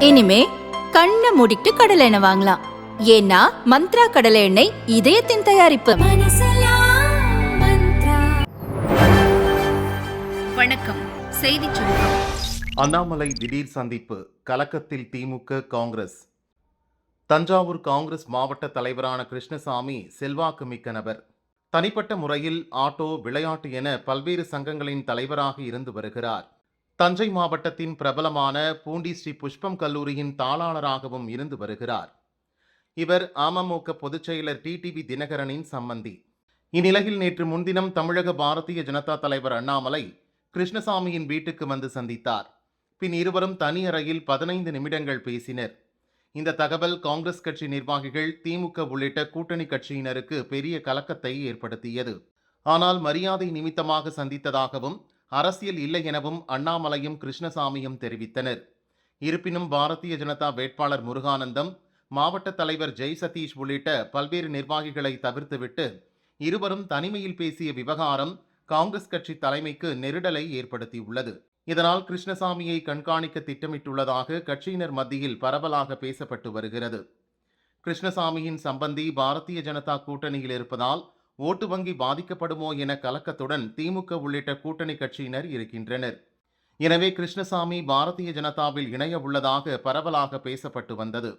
இனிமே கண்ணை மூடிட்டு கடலை எண்ணெய் வாங்கலாம். ஏன்னா மந்த்ரா கடலை எண்ணெய் இதயத்தின் தயாரிப்பு. வணக்கம். செய்தி சுருக்கம். அண்ணாமலை திடீர் சந்திப்பு. கலக்கத்தில் திமுக காங்கிரஸ். தஞ்சாவூர் காங்கிரஸ் மாவட்ட தலைவரான கிருஷ்ணசாமி செல்வாக்கு மிக்க நபர். தனிப்பட்ட முறையில் ஆட்டோ விளையாட்டு என பல்வேறு சங்கங்களின் தலைவராக இருந்து வருகிறார். தஞ்சை மாவட்டத்தின் பிரபலமான பூண்டி ஸ்ரீ புஷ்பம் கல்லூரியின் தாளாளராகவும் இருந்து வருகிறார். இவர் அமமுக பொதுச்செயலர் டிடிவி தினகரனின் சம்மந்தி இந்நிலையில் நேற்று முன்தினம் தமிழக பாரதிய ஜனதா தலைவர் அண்ணாமலை கிருஷ்ணசாமியின் வீட்டுக்கு வந்து சந்தித்தார். பின் இருவரும் தனி அறையில் பதினைந்து நிமிடங்கள் பேசினர். இந்த தகவல் காங்கிரஸ் கட்சி நிர்வாகிகள் திமுக உள்ளிட்ட கூட்டணி கட்சியினருக்கு பெரிய கலக்கத்தை ஏற்படுத்தியது. ஆனால் மரியாதை நிமித்தமாக சந்தித்ததாகவும் அரசியல் இல்லை எனவும் அண்ணாமலையும் கிருஷ்ணசாமியும் தெரிவித்தனர். இருப்பினும் பாரதிய ஜனதா வேட்பாளர் முருகானந்தம் மாவட்ட தலைவர் ஜெய் சதீஷ் உள்ளிட்ட பல்வேறு நிர்வாகிகளை தவிர்த்துவிட்டு இருவரும் தனிமையில் பேசிய விவகாரம் காங்கிரஸ் கட்சி தலைமைக்கு நெருடலை ஏற்படுத்தியுள்ளது. இதனால் கிருஷ்ணசாமியை கண்காணிக்க திட்டமிட்டுள்ளதாக கட்சியினர் மத்தியில் பரவலாக பேசப்பட்டு வருகிறது. கிருஷ்ணசாமியின் சம்பந்தி பாரதிய ஜனதா கூட்டணியில் இருப்பதால் ஓட்டு வங்கி பாதிக்கப்படுமோ என கலக்கத்துடன் திமுக உள்ளிட்ட கூட்டணி கட்சியினர் இருக்கின்றனர். எனவே கிருஷ்ணசாமி பாரதிய ஜனதாவில் இணைய உள்ளதாக பரவலாக பேசப்பட்டு வந்தது.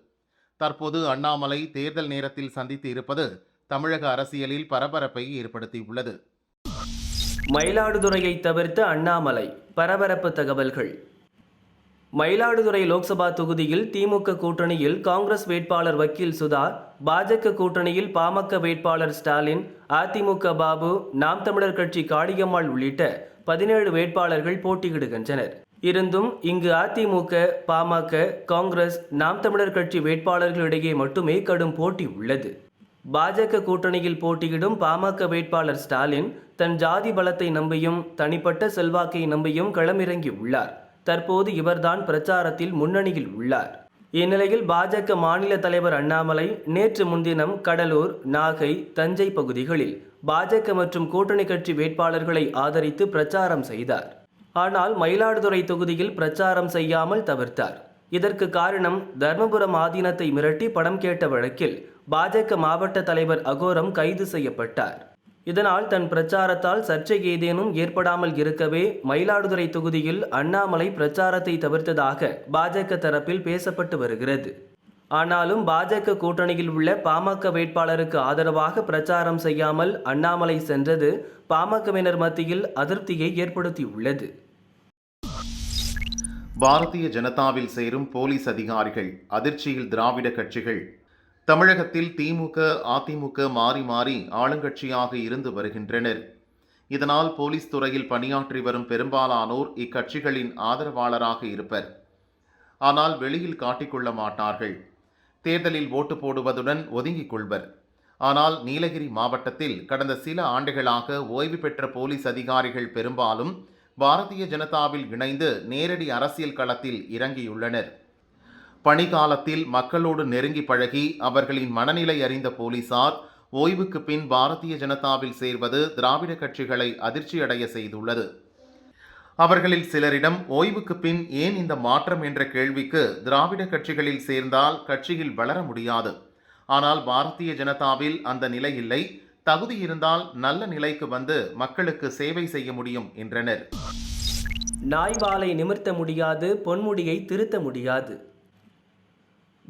தற்போது அண்ணாமலை தேர்தல் நேரத்தில் சந்தித்து இருப்பது தமிழக அரசியலில் பரபரப்பை ஏற்படுத்தியுள்ளது. மயிலாடுதுறையை தவிர்த்த அண்ணாமலை பரபரப்பு தகவல்கள். மயிலாடுதுறை லோக்சபா தொகுதியில் திமுக கூட்டணியில் காங்கிரஸ் வேட்பாளர் வக்கீல் சுதா பாஜக கூட்டணியில் பாமக வேட்பாளர் ஸ்டாலின் அதிமுக பாபு நாம் தமிழர் கட்சி காளியம்மாள் உள்ளிட்ட பதினேழு வேட்பாளர்கள் போட்டியிடுகின்றனர். இருந்தும் இங்கு அதிமுக பாமக காங்கிரஸ் நாம் தமிழர் கட்சி வேட்பாளர்களிடையே மட்டுமே கடும் போட்டி உள்ளது. பாஜக கூட்டணியில் போட்டியிடும் பாமக வேட்பாளர் ஸ்டாலின் தன் ஜாதி பலத்தை நம்பியும் தனிப்பட்ட செல்வாக்கை நம்பியும் களமிறங்கி உள்ளார் தற்போது இவர்தான் பிரச்சாரத்தில் முன்னணியில் உள்ளார். இந்நிலையில் பாஜக மாநில தலைவர் அண்ணாமலை நேற்று முன்தினம் கடலூர் நாகை தஞ்சை பகுதிகளில் பாஜக மற்றும் கூட்டணி கட்சி வேட்பாளர்களை ஆதரித்து பிரச்சாரம் செய்தார். ஆனால் மயிலாடுதுறை தொகுதியில் பிரச்சாரம் செய்யாமல் தவிர்த்தார். இதற்கு காரணம் தர்மபுரம் ஆதீனத்தை மிரட்டி படம் கேட்ட வழக்கில் பாஜக மாவட்ட தலைவர் அகோரம் கைது செய்யப்பட்டார். இதனால் தன் பிரச்சாரத்தால் சர்ச்சை ஏதேனும் ஏற்படாமல் இருக்கவே மயிலாடுதுறை தொகுதியில் அண்ணாமலை பிரச்சாரத்தை தவிர்த்ததாக பாஜக தரப்பில் பேசப்பட்டு வருகிறது. ஆனாலும் பாஜக கூட்டணியில் உள்ள பாமக வேட்பாளருக்கு ஆதரவாக பிரச்சாரம் செய்யாமல் அண்ணாமலை சென்றது பாமகவினர் மத்தியில் அதிருப்தியை ஏற்படுத்தியுள்ளது. பாரதிய ஜனதாவில் சேரும் போலீஸ் அதிகாரிகள் அதிர்ச்சியில் திராவிட கட்சிகள் தமிழகத்தில் திமுக அதிமுக மாறி மாறி ஆளுங்கட்சியாக இருந்து வருகின்றனர். இதனால் போலீஸ் துறையில் பணியாற்றி வரும் பெரும்பாலானோர் இக்கட்சிகளின் ஆதரவாளராக இருப்பர். ஆனால் வெளியில் காட்டிக்கொள்ள மாட்டார்கள். தேர்தலில் ஓட்டு போடுவதுடன் ஒதுங்கிக் கொள்வர். ஆனால் நீலகிரி மாவட்டத்தில் கடந்த சில ஆண்டுகளாக ஓய்வு பெற்ற போலீஸ் அதிகாரிகள் பெரும்பாலும் பாரதிய ஜனதாவில் இணைந்து நேரடி அரசியல் களத்தில் இறங்கியுள்ளனர். பணிகாலத்தில் மக்களோடு நெருங்கி பழகி அவர்களின் மனநிலை அறிந்த போலீசார் ஓய்வுக்கு பின் பாரதிய ஜனதாவில் சேர்வது திராவிட கட்சிகளை அதிர்ச்சியடைய செய்துள்ளது. அவர்களில் சிலரிடம் ஓய்வுக்கு பின் ஏன் இந்த மாற்றம் என்ற கேள்விக்கு திராவிட கட்சிகளில் சேர்ந்தால் கட்சியில் வளர முடியாது. ஆனால் பாரதிய ஜனதாவில் அந்த நிலை இல்லை. தகுதி இருந்தால் நல்ல நிலைக்கு வந்து மக்களுக்கு சேவை செய்ய முடியும் என்றனர். நாய்வாலை நிமிர்த்த முடியாது பொன்முடியை திருத்த முடியாது.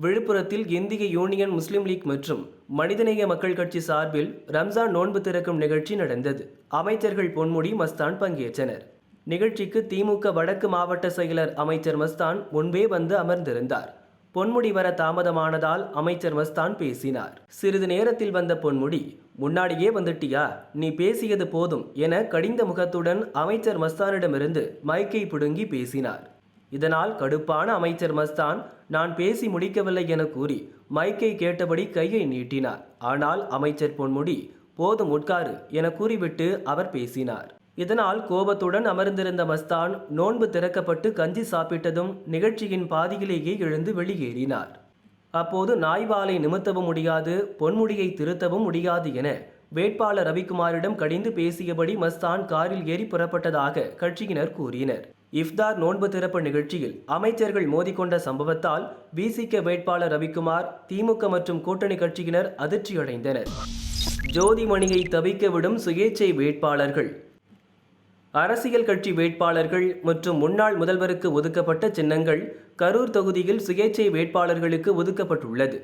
விழுப்புரத்தில் இந்திய யூனியன் முஸ்லீம் லீக் மற்றும் மனிதநேய மக்கள் கட்சி சார்பில் ரம்ஜான் நோன்பு திறக்கும் நிகழ்ச்சி நடந்தது. அமைச்சர்கள் பொன்முடி மஸ்தான் பங்கேற்றனர். நிகழ்ச்சிக்கு திமுக வடக்கு மாவட்ட செயலர் அமைச்சர் மஸ்தான் முன்பே வந்து அமர்ந்திருந்தார். பொன்முடி வர தாமதமானதால் அமைச்சர் மஸ்தான் பேசினார். சிறிது நேரத்தில் வந்த பொன்முடி முன்னாடியே வந்துட்டியா? நீ பேசியது போதும் என கடிந்த முகத்துடன் அமைச்சர் மஸ்தானிடமிருந்து மைக்கை பிடுங்கி பேசினார். இதனால் கடுப்பான அமைச்சர் மஸ்தான் நான் பேசி முடிக்கவில்லை என கூறி மைக்கை கேட்டபடி கையை நீட்டினார். ஆனால் அமைச்சர் பொன்முடி போதும் உட்காரு என கூறிவிட்டு அவர் பேசினார். இதனால் கோபத்துடன் அமர்ந்திருந்த மஸ்தான் நோன்பு திறக்கப்பட்டு கஞ்சி சாப்பிட்டதும் நிகழ்ச்சியின் பாதியிலேயே எழுந்து வெளியேறினார். அப்போது நாய்வாலை நிமித்தவும் முடியாது பொன்முடியை திருத்தவும் முடியாது என வேட்பாளர் ரவிக்குமாரிடம் கடிந்து பேசியபடி மஸ்தான் காரில் ஏறி புறப்பட்டதாக கட்சியினர் கூறினர். இஃப்தார் நோன்பு திறப்பு நிகழ்ச்சியில் அமைச்சர்கள் மோதிக்கொண்ட சம்பவத்தால் விசிக வேட்பாளர் ரவிக்குமார் திமுக மற்றும் கூட்டணி கட்சியினர் அதிர்ச்சியடைந்தனர். ஜோதிமணியை தவிக்க விடும் சுயேச்சை வேட்பாளர்கள். அரசியல் கட்சி வேட்பாளர்கள் மற்றும் முன்னாள் முதல்வருக்கு ஒதுக்கப்பட்ட சின்னங்கள் கரூர் தொகுதியில் சுயேச்சை வேட்பாளர்களுக்கு ஒதுக்கப்பட்டுள்ளது.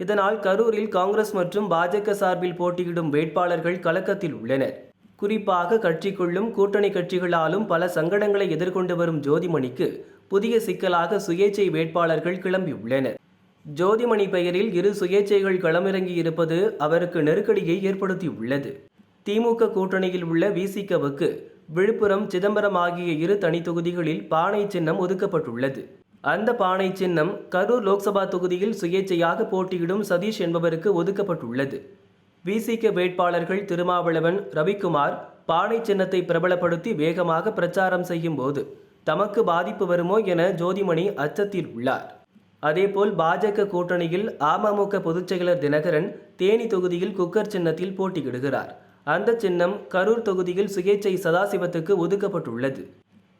இதனால் கரூரில் காங்கிரஸ் மற்றும் பாஜக சார்பில் போட்டியிடும் வேட்பாளர்கள் கலக்கத்தில் உள்ளனர். குறிப்பாக கட்சிக்குள்ளும் கூட்டணி கட்சிகளாலும் பல சங்கடங்களை எதிர்கொண்டு வரும் ஜோதிமணிக்கு புதிய சிக்கலாக சுயேச்சை வேட்பாளர்கள் கிளம்பியுள்ளனர். ஜோதிமணி பெயரில் இரு சுயேச்சைகள் களமிறங்கி இருப்பது அவருக்கு நெருக்கடியை ஏற்படுத்தியுள்ளது. திமுக கூட்டணியில் உள்ள விசிகவுக்கு விழுப்புரம் சிதம்பரம் ஆகிய இரு தனி தொகுதிகளில் பானை சின்னம் ஒதுக்கப்பட்டுள்ளது. அந்த பானை சின்னம் கரூர் லோக்சபா தொகுதியில் சுயேச்சையாக போட்டியிடும் சதீஷ் என்பவருக்கு ஒதுக்கப்பட்டுள்ளது. விசிக வேட்பாளர்கள் திருமாவளவன் ரவிக்குமார் பானை சின்னத்தை பிரபலப்படுத்தி வேகமாக பிரச்சாரம் செய்யும் போது தமக்கு பாதிப்பு வருமோ என ஜோதிமணி அச்சத்தில் உள்ளார். அதேபோல் பாஜக கூட்டணியில் அமமுக பொதுச்செயலர் தினகரன் தேனி தொகுதியில் குக்கர் சின்னத்தில் போட்டியிடுகிறார். அந்த சின்னம் கரூர் தொகுதியில் சுயேச்சை சதாசிவத்துக்கு ஒதுக்கப்பட்டுள்ளது.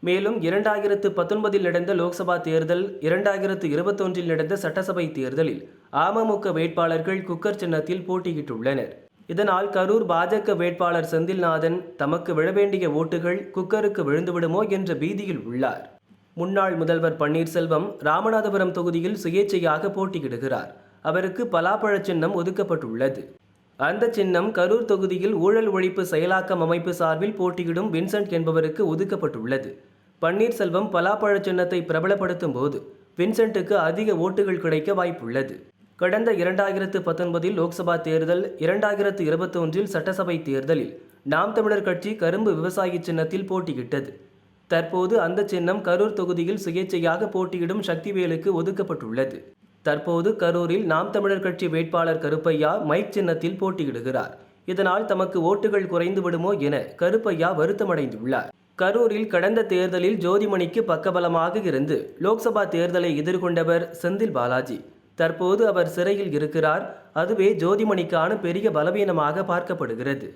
மேலும் இரண்டாயிரத்து பத்தொன்பதில் நடந்த லோக்சபா தேர்தல் இரண்டாயிரத்து இருபத்தொன்றில் நடந்த சட்டசபை தேர்தலில் அமமுக வேட்பாளர்கள் குக்கர் சின்னத்தில் போட்டியிட்டுள்ளனர். இதனால் கரூர் பாஜக வேட்பாளர் செந்தில்நாதன் தமக்கு விழ வேண்டிய ஓட்டுகள் குக்கருக்கு விழுந்துவிடுமோ என்ற பீதியில் உள்ளார். முன்னாள் முதல்வர் பன்னீர்செல்வம் ராமநாதபுரம் தொகுதியில் சுயேச்சையாக போட்டியிடுகிறார். அவருக்கு பலாப்பழ சின்னம் ஒதுக்கப்பட்டுள்ளது. அந்த சின்னம் கரூர் தொகுதியில் ஊழல் ஒழிப்பு செயலாக்கம் அமைப்பு சார்பில் போட்டியிடும் வின்சென்ட் என்பவருக்கு ஒதுக்கப்பட்டுள்ளது. பன்னீர்செல்வம் பலாப்பழ சின்னத்தை பிரபலப்படுத்தும் போது வின்சென்ட்டுக்கு அதிக ஓட்டுகள் கிடைக்க வாய்ப்புள்ளது. கடந்த இரண்டாயிரத்து பத்தொன்பதில் லோக்சபா தேர்தல் இரண்டாயிரத்து இருபத்தி ஒன்றில் சட்டசபை தேர்தலில் நாம் தமிழர் கட்சி கரும்பு விவசாயி சின்னத்தில் போட்டியிட்டது. தற்போது அந்த சின்னம் கரூர் தொகுதியில் சுயேட்சையாக போட்டியிடும் சக்திவேலுக்கு ஒதுக்கப்பட்டுள்ளது. தற்போது கரூரில் நாம் தமிழர் கட்சி வேட்பாளர் கருப்பையா மைக் சின்னத்தில் போட்டியிடுகிறார். இதனால் தமக்கு ஓட்டுகள் குறைந்து விடுமோ என கருப்பையா வருத்தமடைந்துள்ளார். கரூரில் கடந்த தேர்தலில் ஜோதிமணிக்கு பக்கபலமாக இருந்து லோக்சபா தேர்தலை எதிர்கொண்டவர் செந்தில் பாலாஜி. தற்போது அவர் சிறையில் இருக்கிறார். அதுவே ஜோதிமணிக்கான பெரிய பலவீனமாக பார்க்கப்படுகிறது.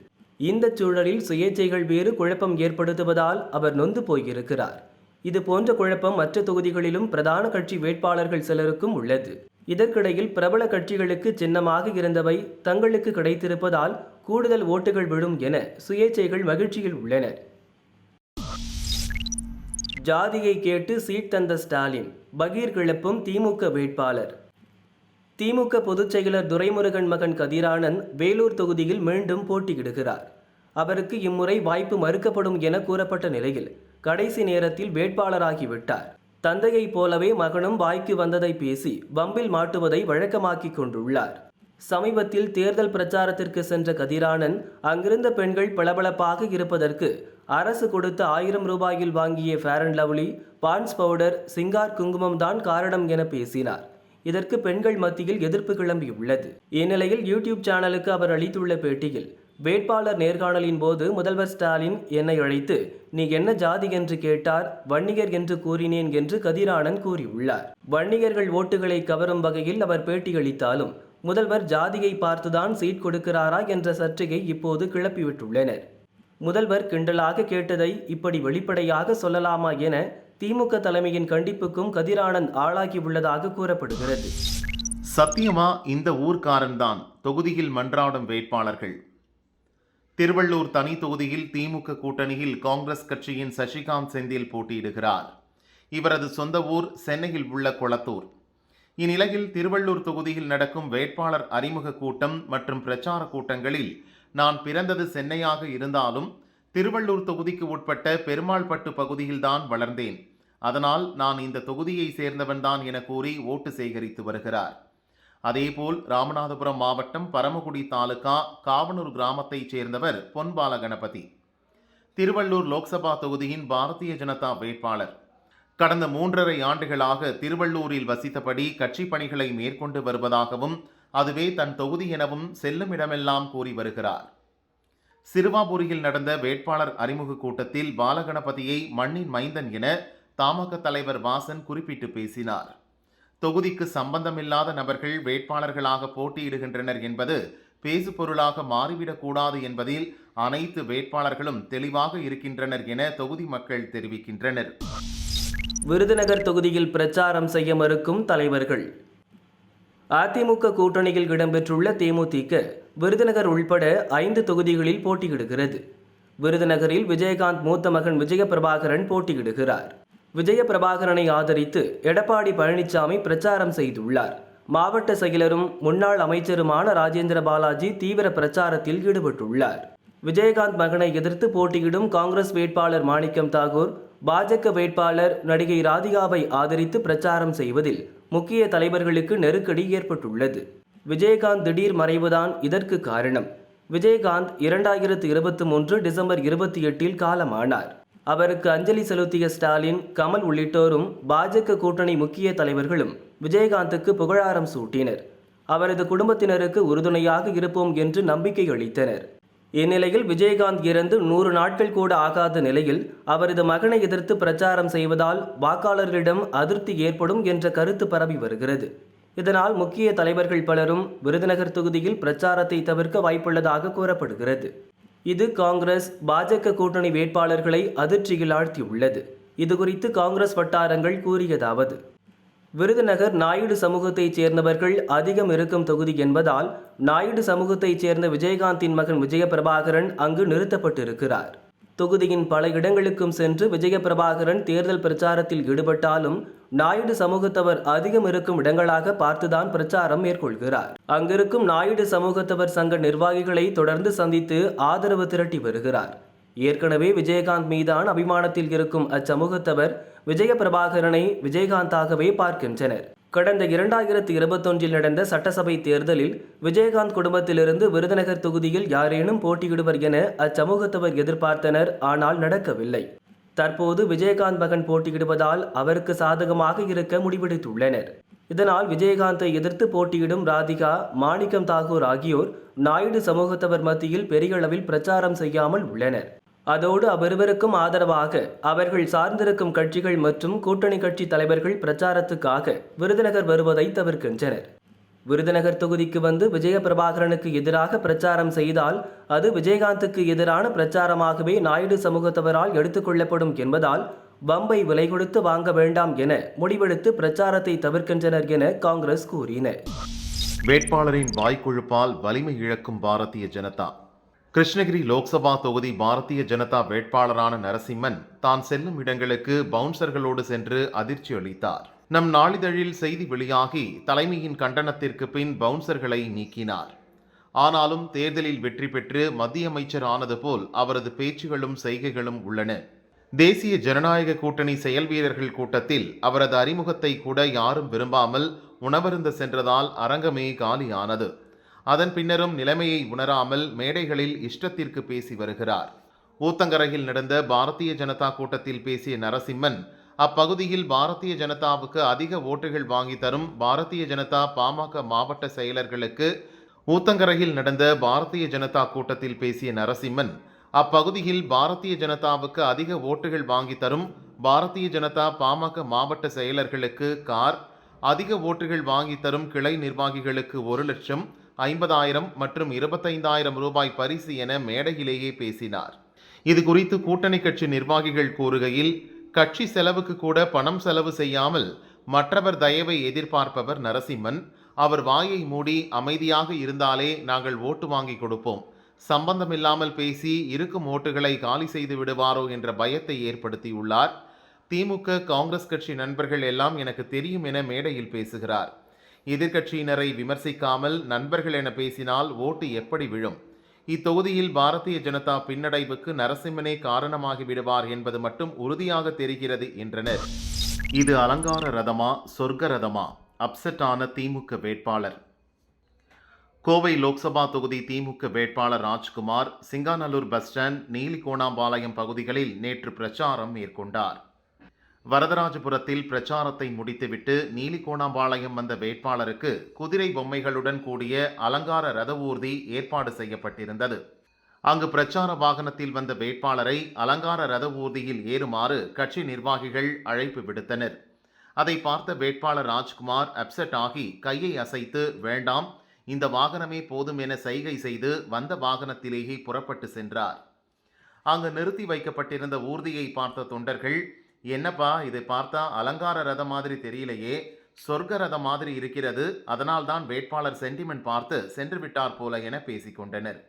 இந்த சூழலில் சுயேச்சைகள் வேறு குழப்பம் ஏற்படுத்துவதால் அவர் நொந்து போயிருக்கிறார். இது போன்ற குழப்பம் மற்ற தொகுதிகளிலும் பிரதான கட்சி வேட்பாளர்கள் சிலருக்கும் உள்ளது. இதற்கிடையில் பிரபல கட்சிகளுக்கு சின்னமாக இருந்தவை தங்களுக்கு கிடைத்திருப்பதால் கூடுதல் ஓட்டுகள் விழும் என சுயேச்சைகள் மகிழ்ச்சியில் உள்ளனர். ஜாதியை கேட்டு சீட் தந்த ஸ்டாலின் பகீர் கிளப்பும் திமுக வேட்பாளர். திமுக பொதுச் செயலர் துரைமுருகன் மகன் கதிரானந்த் வேலூர் தொகுதியில் மீண்டும் போட்டியிடுகிறார். அவருக்கு இம்முறை வாய்ப்பு மறுக்கப்படும் என கூறப்பட்ட நிலையில் கடைசி நேரத்தில் வேட்பாளராகிவிட்டார். தந்தையைப் போலவே மகனும் வாய்க்கு வந்ததை பேசி வம்பில் மாட்டுவதை வழக்கமாக்கிக் கொண்டுள்ளார். சமீபத்தில் தேர்தல் பிரச்சாரத்திற்கு சென்ற கதிரானந்த் அங்கிருந்த பெண்கள் பளபளப்பாக இருப்பதற்கு அரசு கொடுத்த ஆயிரம் ரூபாயில் வாங்கிய Fair and Lovely Pond's powder Shingar குங்குமம் தான் காரணம் என பேசினார். இதற்கு பெண்கள் மத்தியில் எதிர்ப்பு கிளம்பியுள்ளது. இந்நிலையில் யூடியூப் சேனலுக்கு அவர் அளித்துள்ள பேட்டியில் வேட்பாளர் நேர்காணலின் போது முதல்வர் ஸ்டாலின் என்னை அழைத்து நீ என்ன ஜாதி என்று கேட்டார் வன்னியர் என்று கூறினேன் என்று கதிரானந்த் கூறியுள்ளார். வன்னியர்கள் ஓட்டுகளை கவரும் வகையில் அவர் பேட்டியளித்தாலும் முதல்வர் ஜாதியை பார்த்துதான் சீட் கொடுக்கிறாரா என்ற சர்ச்சையை இப்போது கிளப்பிவிட்டுள்ளனர். முதல்வர் கிண்டலாக கேட்டதை இப்படி வெளிப்படையாக சொல்லலாமா என திமுக தலைமையின் கண்டிப்புக்கும் கதிரானந்த் ஆளாகியுள்ளதாக கூறப்படுகிறது. சத்தியமா இந்த ஊர்க்காரன்தான்? தொகுதியில் மன்றாடும் வேட்பாளர்கள். திருவள்ளூர் தனி தொகுதியில் திமுக கூட்டணியில் காங்கிரஸ் கட்சியின் சசிகாந்த் செந்தில் போட்டியிடுகிறார். இவரது சொந்த ஊர் சென்னையில் உள்ள கொளத்தூர். இந்நிலையில் திருவள்ளூர் தொகுதியில் நடக்கும் வேட்பாளர் அறிமுக கூட்டம் மற்றும் பிரச்சார கூட்டங்களில் நான் பிறந்தது சென்னையாக இருந்தாலும் திருவள்ளூர் தொகுதிக்கு உட்பட்ட பெருமாள்பட்டு பகுதியில்தான் வளர்ந்தேன். அதனால் நான் இந்த தொகுதியை சேர்ந்தவன்தான் என கூறி ஓட்டு சேகரித்து வருகிறார். அதேபோல் ராமநாதபுரம் மாவட்டம் பரமக்குடி தாலுகா காவனூர் கிராமத்தைச் சேர்ந்தவர் பொன்பால கணபதி. திருவள்ளூர் லோக்சபா தொகுதியின் பாரதிய ஜனதா வேட்பாளர். கடந்த மூன்றரை ஆண்டுகளாக திருவள்ளூரில் வசித்தபடி கட்சி பணிகளை மேற்கொண்டு வருவதாகவும் அதுவே தன் தொகுதி எனவும் செல்லும் இடமெல்லாம் கூறி வருகிறார். சிறுவாபுரியில் நடந்த வேட்பாளர் அறிமுக கூட்டத்தில் பாலகணபதியை மண்ணின் மைந்தன் என தமாக தலைவர் வாசன் குறிப்பிட்டு பேசினார். தொகுதிக்கு சம்பந்தமில்லாத நபர்கள் வேட்பாளர்களாக போட்டியிடுகின்றனர் என்பது பேசுபொருளாக மாறிவிடக்கூடாது என்பதில் அனைத்து வேட்பாளர்களும் தெளிவாக இருக்கின்றனர் என தொகுதி மக்கள் தெரிவிக்கின்றனர். விருதுநகர் தொகுதியில் பிரச்சாரம் செய்ய மறுக்கும் தலைவர்கள். அதிமுக கூட்டணியில் இடம்பெற்றுள்ள தேமுதிக விருதுநகர் உள்பட ஐந்து தொகுதிகளில் போட்டியிடுகிறது. விருதுநகரில் விஜயகாந்த் மூத்த மகன் விஜய பிரபாகரன் போட்டியிடுகிறார். விஜய பிரபாகரனை ஆதரித்து எடப்பாடி பழனிசாமி பிரச்சாரம் செய்துள்ளார். மாவட்ட செயலரும் முன்னாள் அமைச்சருமான ராஜேந்திர பாலாஜி தீவிர பிரச்சாரத்தில் ஈடுபட்டுள்ளார். விஜயகாந்த் மகனை எதிர்த்து போட்டியிடும் காங்கிரஸ் வேட்பாளர் மாணிக்கம் தாகூர் பாஜக வேட்பாளர் நடிகை ராதிகாவை ஆதரித்து பிரச்சாரம் செய்வதில் முக்கிய தலைவர்களுக்கு நெருக்கடி ஏற்பட்டுள்ளது. விஜயகாந்த் திடீர் மறைவுதான் இதற்கு காரணம். விஜயகாந்த் இரண்டாயிரத்து இருபத்தி மூன்று டிசம்பர் இருபத்தி எட்டில் காலமானார். அவருக்கு அஞ்சலி செலுத்திய ஸ்டாலின் கமல் உள்ளிட்டோரும் பாஜக கூட்டணி முக்கிய தலைவர்களும் விஜயகாந்துக்கு புகழாரம் சூட்டினர். அவரது குடும்பத்தினருக்கு உறுதுணையாக இருப்போம் என்று நம்பிக்கை அளித்தனர். இந்நிலையில் விஜயகாந்த் இறந்து நூறு நாட்கள் கூட ஆகாத நிலையில் அவரது மகனை எதிர்த்து பிரச்சாரம் செய்வதால் வாக்காளர்களிடம் அதிருப்தி ஏற்படும் என்ற கருத்து பரவி வருகிறது. இதனால் முக்கிய தலைவர்கள் பலரும் விருதுநகர் தொகுதியில் பிரச்சாரத்தை தவிர்க்க வாய்ப்புள்ளதாக கூறப்படுகிறது. இது காங்கிரஸ் பாஜக கூட்டணி வேட்பாளர்களை அதிர்ச்சியில் ஆழ்த்தியுள்ளது. இதுகுறித்து காங்கிரஸ் வட்டாரங்கள் கூறியதாவது விருதுநகர் நாயுடு சமூகத்தைச் சேர்ந்தவர்கள் அதிகம் இருக்கும் தொகுதி என்பதால் நாயுடு சமூகத்தைச் சேர்ந்த விஜயகாந்தின் மகன் விஜயபிரபாகரன் அங்கு நிறுத்தப்பட்டிருக்கிறார். தொகுதியின் பல இடங்களுக்கும் சென்று விஜயபிரபாகரன் தேர்தல் பிரச்சாரத்தில் ஈடுபட்டாலும் நாயுடு சமூகத்தவர் அதிகம் இருக்கும் இடங்களாக பார்த்துதான் பிரச்சாரம் மேற்கொள்கிறார். அங்கிருக்கும் நாயுடு சமூகத்தவர் சங்க நிர்வாகிகளை தொடர்ந்து சந்தித்து ஆதரவு திரட்டி வருகிறார். ஏற்கனவே விஜயகாந்த் மீதான அபிமானத்தில் இருக்கும் அச்சமூகத்தவர் விஜய பிரபாகரனை விஜயகாந்தாகவே பார்க்கின்றனர். கடந்த இரண்டாயிரத்தி இருபத்தொன்றில் நடந்த சட்டசபை தேர்தலில் விஜயகாந்த் குடும்பத்திலிருந்து விருதுநகர் தொகுதியில் யாரேனும் போட்டியிடுவர் என அச்சமூகத்தவர் எதிர்பார்த்தனர். ஆனால் நடக்கவில்லை. தற்போது விஜயகாந்த் மகன் போட்டியிடுவதால் அவருக்கு சாதகமாக இருக்க முடிவெடுத்துள்ளனர். இதனால் விஜயகாந்தை எதிர்த்து போட்டியிடும் ராதிகா மாணிக்கம் தாகூர் ஆகியோர் நாயுடு சமூகத்தவர் மத்தியில் பெரிய அளவில் பிரச்சாரம் செய்யாமல் உள்ளனர். அதோடு அவ்விருவருக்கும் ஆதரவாக அவர்கள் சார்ந்திருக்கும் கட்சிகள் மற்றும் கூட்டணி கட்சி தலைவர்கள் பிரச்சாரத்துக்காக விருதுநகர் வருவதை தவிர்க்கின்றனர். விருதுநகர் தொகுதிக்கு வந்து விஜய பிரபாகரனுக்கு எதிராக பிரச்சாரம் செய்தால் அது விஜயகாந்துக்கு எதிரான பிரச்சாரமாகவே நாயுடு சமூகத்தவரால் எடுத்துக்கொள்ளப்படும் என்பதால் பம்பை விலை கொடுத்து வாங்க வேண்டாம் என முடிவெடுத்து பிரச்சாரத்தை தவிர்க்கின்றனர் என காங்கிரஸ் கூறினர். வேட்பாளரின் வாய்க்குழுப்பால் வலிமை இழக்கும் பாரதிய ஜனதா கிருஷ்ணகிரி லோக்சபா தொகுதி பாரதிய ஜனதா வேட்பாளரான நரசிம்மன் தான் செல்லும் இடங்களுக்கு பவுன்சர்களோடு சென்று அதிர்ச்சி அளித்தார். நம் நாளிதழில் செய்தி வெளியாகி தலைமையின் கண்டனத்திற்கு பின் பவுன்சர்களை நீக்கினார். ஆனாலும் தேர்தலில் வெற்றி பெற்று மத்திய அமைச்சர் ஆனது போல் அவரது பேச்சுகளும் செய்கைகளும் உள்ளன. தேசிய ஜனநாயக கூட்டணி செயல் வீரர்கள் கூட்டத்தில் அவரது அறிமுகத்தை கூட யாரும் விரும்பாமல் உணவருந்த சென்றதால் அரங்கமே காலியானது. அதன் பின்னரும் நிலைமையை உணராமல் மேடைகளில் இஷ்டத்திற்கு பேசி வருகிறார். ஊத்தங்கரையில் நடந்த பாரதிய ஜனதா கூட்டத்தில் பேசிய நரசிம்மன் அப்பகுதியில் பாரதிய ஜனதாவுக்கு அதிக ஓட்டுகள் வாங்கி தரும் பாரதிய ஜனதா பாமக மாவட்ட செயலர்களுக்கு ஊத்தங்கரையில் நடந்த பாரதிய ஜனதா கூட்டத்தில் பேசிய நரசிம்மன் அப்பகுதியில் பாரதிய ஜனதாவுக்கு அதிக ஓட்டுகள் வாங்கி தரும் பாரதிய ஜனதா பாமக மாவட்ட செயலர்களுக்கு கார் அதிக ஓட்டுகள் வாங்கி தரும் கிளை நிர்வாகிகளுக்கு ஒரு லட்சம் ஐம்பதாயிரம் மற்றும் இருபத்தைந்தாயிரம் ரூபாய் பரிசு என மேடையிலேயே பேசினார். இது குறித்து கூட்டணி கட்சி நிர்வாகிகள் கூறுகையில் கட்சி செலவுக்கு கூட பணம் செலவு செய்யாமல் மற்றவர் தயவை எதிர்பார்ப்பவர் நரசிம்மன். அவர் வாயை மூடி அமைதியாக இருந்தாலே நாங்கள் ஓட்டு வாங்கி கொடுப்போம். சம்பந்தமில்லாமல் பேசி இருக்கும் ஓட்டுகளை காலி செய்து விடுவாரோ என்ற பயத்தை ஏற்படுத்தியுள்ளார். திமுக காங்கிரஸ் கட்சி நண்பர்கள் எல்லாம் எனக்கு தெரியும் என மேடையில் பேசுகிறார். எதிர்க்கட்சியினரை விமர்சிக்காமல் நண்பர்கள் என பேசினால் ஓட்டு எப்படி விழும்? இத்தொகுதியில் பாரதிய ஜனதா பின்னடைவுக்கு நரசிம்மனே காரணமாகி விடுவார் என்பது மட்டும் உறுதியாக தெரிகிறது என்றனர். இது அலங்கார ரதமா சொர்க்க ரதமா? அப்செட் ஆன திமுக வேட்பாளர். கோவை லோக்சபா தொகுதி திமுக வேட்பாளர் ராஜ்குமார் சிங்காநல்லூர் பஸ் ஸ்டாண்ட் நீலிகோணாம்பாளையம் பகுதிகளில் நேற்று பிரச்சாரம் மேற்கொண்டார். வரதராஜபுரத்தில் பிரச்சாரத்தை முடித்துவிட்டு நீலிகோணாம்பாளையம் வந்த வேட்பாளருக்கு குதிரை பொம்மைகளுடன் கூடிய அலங்கார ரத ஊர்தி ஏற்பாடு செய்யப்பட்டிருந்தது. அங்கு பிரச்சார வாகனத்தில் வந்த வேட்பாளரை அலங்கார ரத ஊர்தியில் ஏறுமாறு கட்சி நிர்வாகிகள் அழைப்பு விடுத்தனர். அதை பார்த்த வேட்பாளர் ராஜ்குமார் அப்செட் ஆகி கையை அசைத்து வேண்டாம் இந்த வாகனமே போதும் என சைகை செய்து வந்த வாகனத்திலேயே புறப்பட்டு சென்றார். அங்கு நிறுத்தி வைக்கப்பட்டிருந்த ஊர்தியை பார்த்த தொண்டர்கள் என்னப்பா இதை பார்த்தா அலங்கார ரதம் மாதிரி தெரியலையே சொர்க்க ரதம் மாதிரி இருக்கிறது அதனால்தான் வேட்பாளர் சென்டிமெண்ட் பார்த்து சென்று விட்டார் போல என பேசிக்கொண்டனர்